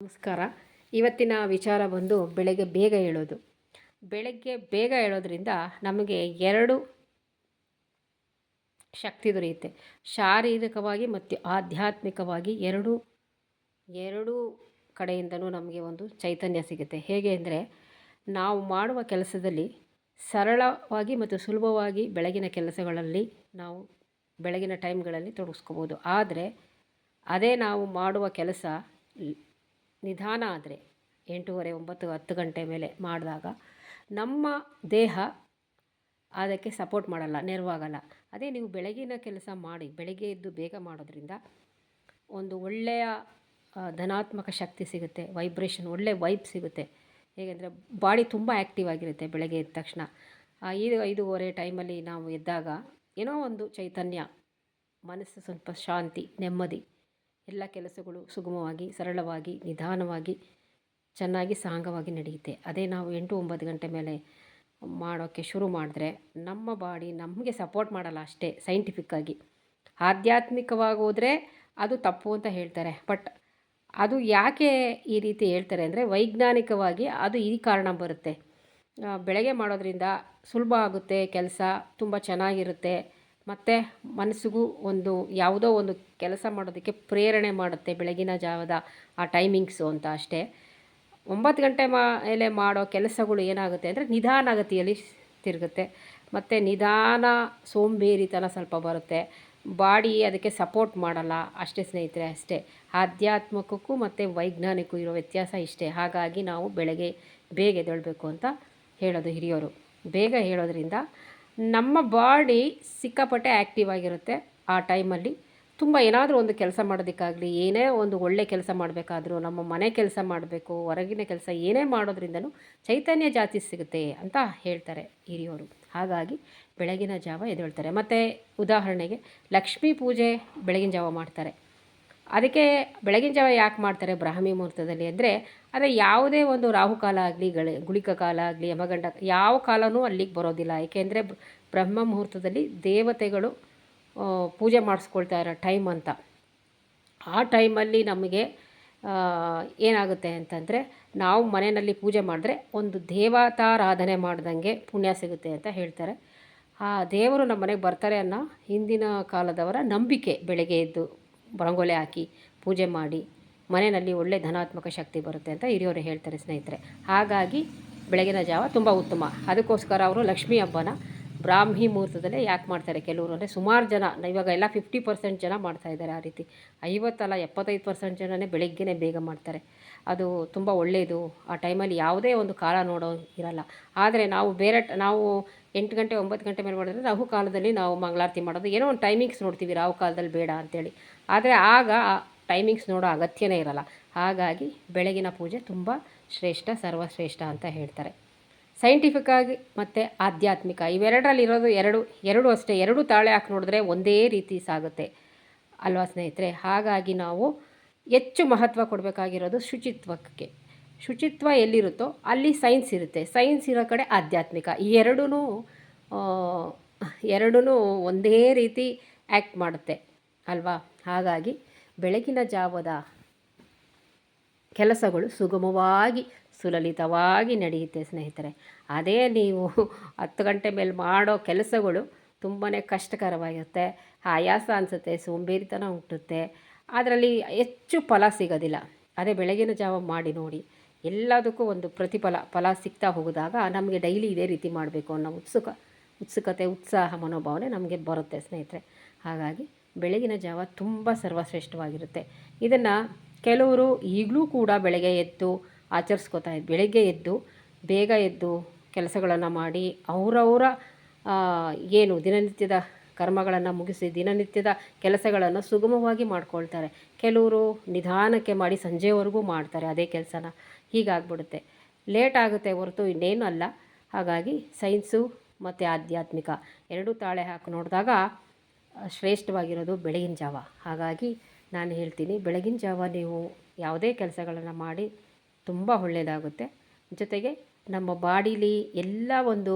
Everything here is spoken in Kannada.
ನಮಸ್ಕಾರ. ಇವತ್ತಿನ ವಿಚಾರ ಬಂದು ಬೆಳಗ್ಗೆ ಬೇಗ ಹೇಳೋದು. ಬೆಳಗ್ಗೆ ಬೇಗ ಹೇಳೋದ್ರಿಂದ ನಮಗೆ ಎರಡು ಶಕ್ತಿ ದೊರೆಯುತ್ತೆ. ಶಾರೀರಿಕವಾಗಿ ಮತ್ತು ಆಧ್ಯಾತ್ಮಿಕವಾಗಿ ಎರಡು, ಎರಡೂ ಕಡೆಯಿಂದಲೂ ನಮಗೆ ಒಂದು ಚೈತನ್ಯ ಸಿಗುತ್ತೆ. ಹೇಗೆ ಅಂದರೆ ನಾವು ಮಾಡುವ ಕೆಲಸದಲ್ಲಿ ಸರಳವಾಗಿ ಮತ್ತು ಸುಲಭವಾಗಿ ಬೆಳಗಿನ ಕೆಲಸಗಳಲ್ಲಿ ನಾವು ಬೆಳಗಿನ ಟೈಮ್ಗಳಲ್ಲಿ ತೊಡಗಿಸ್ಕೋಬೋದು. ಆದರೆ ಅದೇ ನಾವು ಮಾಡುವ ಕೆಲಸ ನಿಧಾನ ಆದರೆ ಎಂಟೂವರೆ, ಒಂಬತ್ತು, ಹತ್ತು ಗಂಟೆ ಮೇಲೆ ಮಾಡಿದಾಗ ನಮ್ಮ ದೇಹ ಅದಕ್ಕೆ ಸಪೋರ್ಟ್ ಮಾಡಲ್ಲ, ನೆರವಾಗಲ್ಲ. ಅದೇ ನೀವು ಬೆಳಗಿನ ಕೆಲಸ ಮಾಡಿ, ಬೆಳಗ್ಗೆ ಎದ್ದು ಬೇಗ ಮಾಡೋದ್ರಿಂದ ಒಂದು ಒಳ್ಳೆಯ ಧನಾತ್ಮಕ ಶಕ್ತಿ ಸಿಗುತ್ತೆ, ವೈಬ್ರೇಷನ್, ಒಳ್ಳೆ ವೈಬ್ ಸಿಗುತ್ತೆ. ಹೇಗೆಂದರೆ ಬಾಡಿ ತುಂಬ ಆ್ಯಕ್ಟಿವ್ ಆಗಿರುತ್ತೆ ಬೆಳಗ್ಗೆ ಎದ್ದ ತಕ್ಷಣ. ಐದು ಐದೂವರೆ ಟೈಮಲ್ಲಿ ನಾವು ಎದ್ದಾಗ ಏನೋ ಒಂದು ಚೈತನ್ಯ, ಮನಸ್ಸು ಸ್ವಲ್ಪ ಶಾಂತಿ, ನೆಮ್ಮದಿ ಎಲ್ಲ ಕೆಲಸಗಳು ಸುಗಮವಾಗಿ, ಸರಳವಾಗಿ, ನಿಧಾನವಾಗಿ, ಚೆನ್ನಾಗಿ, ಸಾಂಗವಾಗಿ ನಡೆಯುತ್ತೆ. ಅದೇ ನಾವು ಎಂಟು ಒಂಬತ್ತು ಗಂಟೆ ಮೇಲೆ ಮಾಡೋಕ್ಕೆ ಶುರು ಮಾಡಿದ್ರೆ ನಮ್ಮ ಬಾಡಿ ನಮಗೆ ಸಪೋರ್ಟ್ ಮಾಡಲ್ಲ ಅಷ್ಟೇ ಸೈಂಟಿಫಿಕ್ಕಾಗಿ ಆಧ್ಯಾತ್ಮಿಕವಾಗಿ ಹೋದರೆ ಅದು ತಪ್ಪು ಅಂತ ಹೇಳ್ತಾರೆ. ಬಟ್ ಅದು ಯಾಕೆ ಈ ರೀತಿ ಹೇಳ್ತಾರೆ ಅಂದರೆ ವೈಜ್ಞಾನಿಕವಾಗಿ ಅದು ಈ ಕಾರಣ ಬರುತ್ತೆ. ಬೆಳಗ್ಗೆ ಮಾಡೋದ್ರಿಂದ ಸುಲಭ ಆಗುತ್ತೆ, ಕೆಲಸ ತುಂಬ ಚೆನ್ನಾಗಿರುತ್ತೆ. ಮತ್ತು ಮನಸ್ಸಿಗೂ ಒಂದು ಯಾವುದೋ ಒಂದು ಕೆಲಸ ಮಾಡೋದಕ್ಕೆ ಪ್ರೇರಣೆ ಮಾಡುತ್ತೆ ಬೆಳಗಿನ ಜಾವದ ಆ ಟೈಮಿಂಗ್ಸು ಅಂತ ಅಷ್ಟೇ. ಒಂಬತ್ತು ಗಂಟೆ ಮೇಲೆ ಮಾಡೋ ಕೆಲಸಗಳು ಏನಾಗುತ್ತೆ ಅಂದರೆ ನಿಧಾನಗತಿಯಲ್ಲಿ ತಿರುಗುತ್ತೆ. ಮತ್ತು ನಿಧಾನ ಸೋಂಬೇರಿತನ ಸ್ವಲ್ಪ ಬರುತ್ತೆ. ಬಾಡಿ ಅದಕ್ಕೆ ಸಪೋರ್ಟ್ ಮಾಡಲ್ಲ, ಅಷ್ಟೇ ಸ್ನೇಹಿತರೆ, ಅಷ್ಟೇ. ಆಧ್ಯಾತ್ಮಕಕ್ಕೂ ಮತ್ತು ವೈಜ್ಞಾನಿಕಕ್ಕೂ ಇರೋ ವ್ಯತ್ಯಾಸ ಇಷ್ಟೇ. ಹಾಗಾಗಿ ನಾವು ಬೆಳಗ್ಗೆ ಬೇಗ ಎದ್ದೇಳಬೇಕು ಅಂತ ಹೇಳೋದು ಹಿರಿಯವರು ಬೇಗ ಹೇಳೋದ್ರಿಂದ ನಮ್ಮ ಬಾಡಿ ಸಿಕ್ಕಾಪಟ್ಟೆ ಆ್ಯಕ್ಟಿವ್ ಆಗಿರುತ್ತೆ ಆ ಟೈಮಲ್ಲಿ. ತುಂಬ ಏನಾದರೂ ಒಂದು ಕೆಲಸ ಮಾಡೋದಕ್ಕಾಗಲಿ, ಏನೇ ಒಂದು ಒಳ್ಳೆ ಕೆಲಸ ಮಾಡಬೇಕಾದ್ರೂ, ನಮ್ಮ ಮನೆ ಕೆಲಸ ಮಾಡಬೇಕು, ಹೊರಗಿನ ಕೆಲಸ ಏನೇ ಮಾಡೋದ್ರಿಂದಲೂ ಚೈತನ್ಯ ಜಾತಿ ಸಿಗುತ್ತೆ ಅಂತ ಹೇಳ್ತಾರೆ ಹಿರಿಯವರು ಹಾಗಾಗಿ ಬೆಳಗಿನ ಜಾವ ಎದ್ದೇಳ್ತಾರೆ. ಮತ್ತು ಉದಾಹರಣೆಗೆ ಲಕ್ಷ್ಮೀ ಪೂಜೆ ಬೆಳಗಿನ ಜಾವ ಮಾಡ್ತಾರೆ. ಅದಕ್ಕೆ ಬೆಳಗಿನ ಜಾವ ಯಾಕೆ ಮಾಡ್ತಾರೆ ಬ್ರಾಹ್ಮಿ ಮುಹೂರ್ತದಲ್ಲಿ ಅಂದರೆ ಆದರೆ ಯಾವುದೇ ಒಂದು ರಾಹುಕಾಲ ಆಗಲಿ, ಗಳಿ, ಗುಳಿಕ ಕಾಲ ಆಗಲಿ, ಯಮಗಂಡ, ಯಾವ ಕಾಲವೂ ಅಲ್ಲಿಗೆ ಬರೋದಿಲ್ಲ. ಏಕೆಂದರೆ ಬ್ರಹ್ಮ ಮುಹೂರ್ತದಲ್ಲಿ ದೇವತೆಗಳು ಪೂಜೆ ಮಾಡಿಸ್ಕೊಳ್ತಾ ಇರೋ ಟೈಮ್ ಅಂತ. ಆ ಟೈಮಲ್ಲಿ ನಮಗೆ ಏನಾಗುತ್ತೆ ಅಂತಂದರೆ ನಾವು ಮನೆಯಲ್ಲಿ ಪೂಜೆ ಮಾಡಿದ್ರೆ ಒಂದು ದೇವತಾರಾಧನೆ ಮಾಡ್ದಂಗೆ ಪುಣ್ಯ ಸಿಗುತ್ತೆ ಅಂತ ಹೇಳ್ತಾರೆ. ಆ ದೇವರು ನಮ್ಮ ಮನೆಗೆ ಬರ್ತಾರೆ ಅನ್ನೋ ಹಿಂದಿನ ಕಾಲದವರ ನಂಬಿಕೆ ಬೆಳಗ್ಗೆ ಎದ್ದು ರಂಗೋಲಿ ಹಾಕಿ ಪೂಜೆ ಮಾಡಿ ಮನೆಯಲ್ಲಿ ಒಳ್ಳೆ ಧನಾತ್ಮಕ ಶಕ್ತಿ ಬರುತ್ತೆ ಅಂತ ಹಿರಿಯವರು ಹೇಳ್ತಾರೆ ಸ್ನೇಹಿತರೆ. ಹಾಗಾಗಿ ಬೆಳಗಿನ ಜಾವ ತುಂಬ ಉತ್ತಮ. ಅದಕ್ಕೋಸ್ಕರ ಅವರು ಲಕ್ಷ್ಮೀ ಹಬ್ಬನ ಬ್ರಾಹ್ಮಿ ಮುಹೂರ್ತದಲ್ಲೇ ಯಾಕೆ ಮಾಡ್ತಾರೆ ಕೆಲವರು ಅಂದರೆ ಸುಮಾರು ಜನ, ಇವಾಗ ಎಲ್ಲ ಫಿಫ್ಟಿ ಪರ್ಸೆಂಟ್ ಜನ ಮಾಡ್ತಾ ಇದ್ದಾರೆ ಆ ರೀತಿ. ಐವತ್ತಲ್ಲ ಎಪ್ಪತ್ತೈದು ಪರ್ಸೆಂಟ್ ಜನನೇ ಬೆಳಗ್ಗೆನೇ ಬೇಗ ಮಾಡ್ತಾರೆ. ಅದು ತುಂಬ ಒಳ್ಳೆಯದು ಆ ಟೈಮಲ್ಲಿ ಯಾವುದೇ ಒಂದು ಕಾಲ ನೋಡೋ ಇರಲ್ಲ. ಆದರೆ ನಾವು ಬೇರೆ ನಾವು ಎಂಟು ಗಂಟೆ, ಒಂಬತ್ತು ಗಂಟೆ ಮೇಲೆ ಮಾಡಿದ್ರೆ ರಾಹು ಕಾಲದಲ್ಲಿ ನಾವು ಮಂಗಳಾರತಿ ಮಾಡೋದು. ಏನೋ ಒಂದು ಟೈಮಿಂಗ್ಸ್ ನೋಡ್ತೀವಿ, ರಾಹು ಕಾಲದಲ್ಲಿ ಬೇಡ ಅಂತೇಳಿ. ಆದರೆ ಆಗ ಟೈಮಿಂಗ್ಸ್ ನೋಡೋ ಅಗತ್ಯನೇ ಇರಲ್ಲ. ಹಾಗಾಗಿ ಬೆಳಗಿನ ಪೂಜೆ ತುಂಬ ಶ್ರೇಷ್ಠ, ಸರ್ವಶ್ರೇಷ್ಠ ಅಂತ ಹೇಳ್ತಾರೆ. ಸೈಂಟಿಫಿಕ್ ಆಗಿ ಮತ್ತು ಆಧ್ಯಾತ್ಮಿಕ ಇವೆರಡರಲ್ಲಿರೋದು ಎರಡು ಎರಡು ಅಷ್ಟೇ. ಎರಡು ತಾಳೆ ಹಾಕಿ ನೋಡಿದ್ರೆ ಒಂದೇ ರೀತಿ ಸಾಗುತ್ತೆ. ಅಲ್ವಾ ಸ್ನೇಹಿತರೆ? ಹಾಗಾಗಿ ನಾವು ಹೆಚ್ಚು ಮಹತ್ವ ಕೊಡಬೇಕಾಗಿರೋದು ಶುಚಿತ್ವಕ್ಕೆ. ಶುಚಿತ್ವ ಎಲ್ಲಿರುತ್ತೋ ಅಲ್ಲಿ ಸೈನ್ಸ್ ಇರುತ್ತೆ. ಸೈನ್ಸ್ ಇರೋ ಕಡೆ ಆಧ್ಯಾತ್ಮಿಕ. ಈ ಎರಡೂ ಎರಡೂ ಒಂದೇ ರೀತಿ ಆ್ಯಕ್ಟ್ ಮಾಡುತ್ತೆ. ಅಲ್ವಾ? ಹಾಗಾಗಿ ಬೆಳಗಿನ ಜಾವದ ಕೆಲಸಗಳು ಸುಗಮವಾಗಿ, ಸುಲಲಿತವಾಗಿ ನಡೆಯುತ್ತೆ ಸ್ನೇಹಿತರೆ. ಅದೇ ನೀವು ಹತ್ತು ಗಂಟೆ ಮೇಲೆ ಮಾಡೋ ಕೆಲಸಗಳು ತುಂಬಾ ಕಷ್ಟಕರವಾಗಿರುತ್ತೆ, ಆಯಾಸ ಅನಿಸುತ್ತೆ, ಸೋಂಬೇರಿತನ ಹುಟ್ಟುತ್ತೆ. ಅದರಲ್ಲಿ ಹೆಚ್ಚು ಫಲ ಸಿಗೋದಿಲ್ಲ. ಅದೇ ಬೆಳಗಿನ ಜಾವ ಮಾಡಿ ನೋಡಿ, ಎಲ್ಲದಕ್ಕೂ ಒಂದು ಪ್ರತಿಫಲ, ಫಲ ಸಿಗ್ತಾ ಹೋಗಿದಾಗ ನಮಗೆ ಡೈಲಿ ಇದೇ ರೀತಿ ಮಾಡಬೇಕು ಅನ್ನೋ ಉತ್ಸುಕ, ಉತ್ಸುಕತೆ, ಉತ್ಸಾಹ, ಮನೋಭಾವನೆ ನಮಗೆ ಬರುತ್ತೆ ಸ್ನೇಹಿತರೆ. ಹಾಗಾಗಿ ಬೆಳಗಿನ ಜಾವ ತುಂಬ ಸರ್ವಶ್ರೇಷ್ಠವಾಗಿರುತ್ತೆ. ಇದನ್ನು ಕೆಲವರು ಈಗಲೂ ಕೂಡ ಬೆಳಗ್ಗೆ ಎದ್ದು ಆಚರಿಸ್ಕೋತಾ ಇದ್ದು ಬೆಳಗ್ಗೆ ಎದ್ದು ಬೇಗ ಎದ್ದು ಕೆಲಸಗಳನ್ನು ಮಾಡಿ ಅವರವರ ಏನು ದಿನನಿತ್ಯದ ಕರ್ಮಗಳನ್ನು ಮುಗಿಸಿ ದಿನನಿತ್ಯದ ಕೆಲಸಗಳನ್ನು ಸುಗಮವಾಗಿ ಮಾಡ್ಕೊಳ್ತಾರೆ. ಕೆಲವರು ನಿಧಾನಕ್ಕೆ ಮಾಡಿ ಸಂಜೆವರೆಗೂ ಮಾಡ್ತಾರೆ ಅದೇ ಕೆಲಸನ. ಹೀಗಾಗ್ಬಿಡುತ್ತೆ. ಲೇಟ್ ಆಗುತ್ತೆ ಹೊರತು ಇನ್ನೇನು ಅಲ್ಲ. ಹಾಗಾಗಿ ಸೈನ್ಸು ಮತ್ತು ಆಧ್ಯಾತ್ಮಿಕ ಎರಡೂ ತಾಳೆ ಹಾಕಿ ನೋಡಿದಾಗ ಶ್ರೇಷ್ಠವಾಗಿರೋದು ಬೆಳಗಿನ ಜಾವ. ಹಾಗಾಗಿ ನಾನು ಹೇಳ್ತೀನಿ ಬೆಳಗಿನ ಜಾವ ನೀವು ಯಾವುದೇ ಕೆಲಸಗಳನ್ನು ಮಾಡಿ ತುಂಬ ಒಳ್ಳೆಯದಾಗುತ್ತೆ ಜೊತೆಗೆ ನಮ್ಮ ಬಾಡಿಲಿ ಎಲ್ಲ ಒಂದು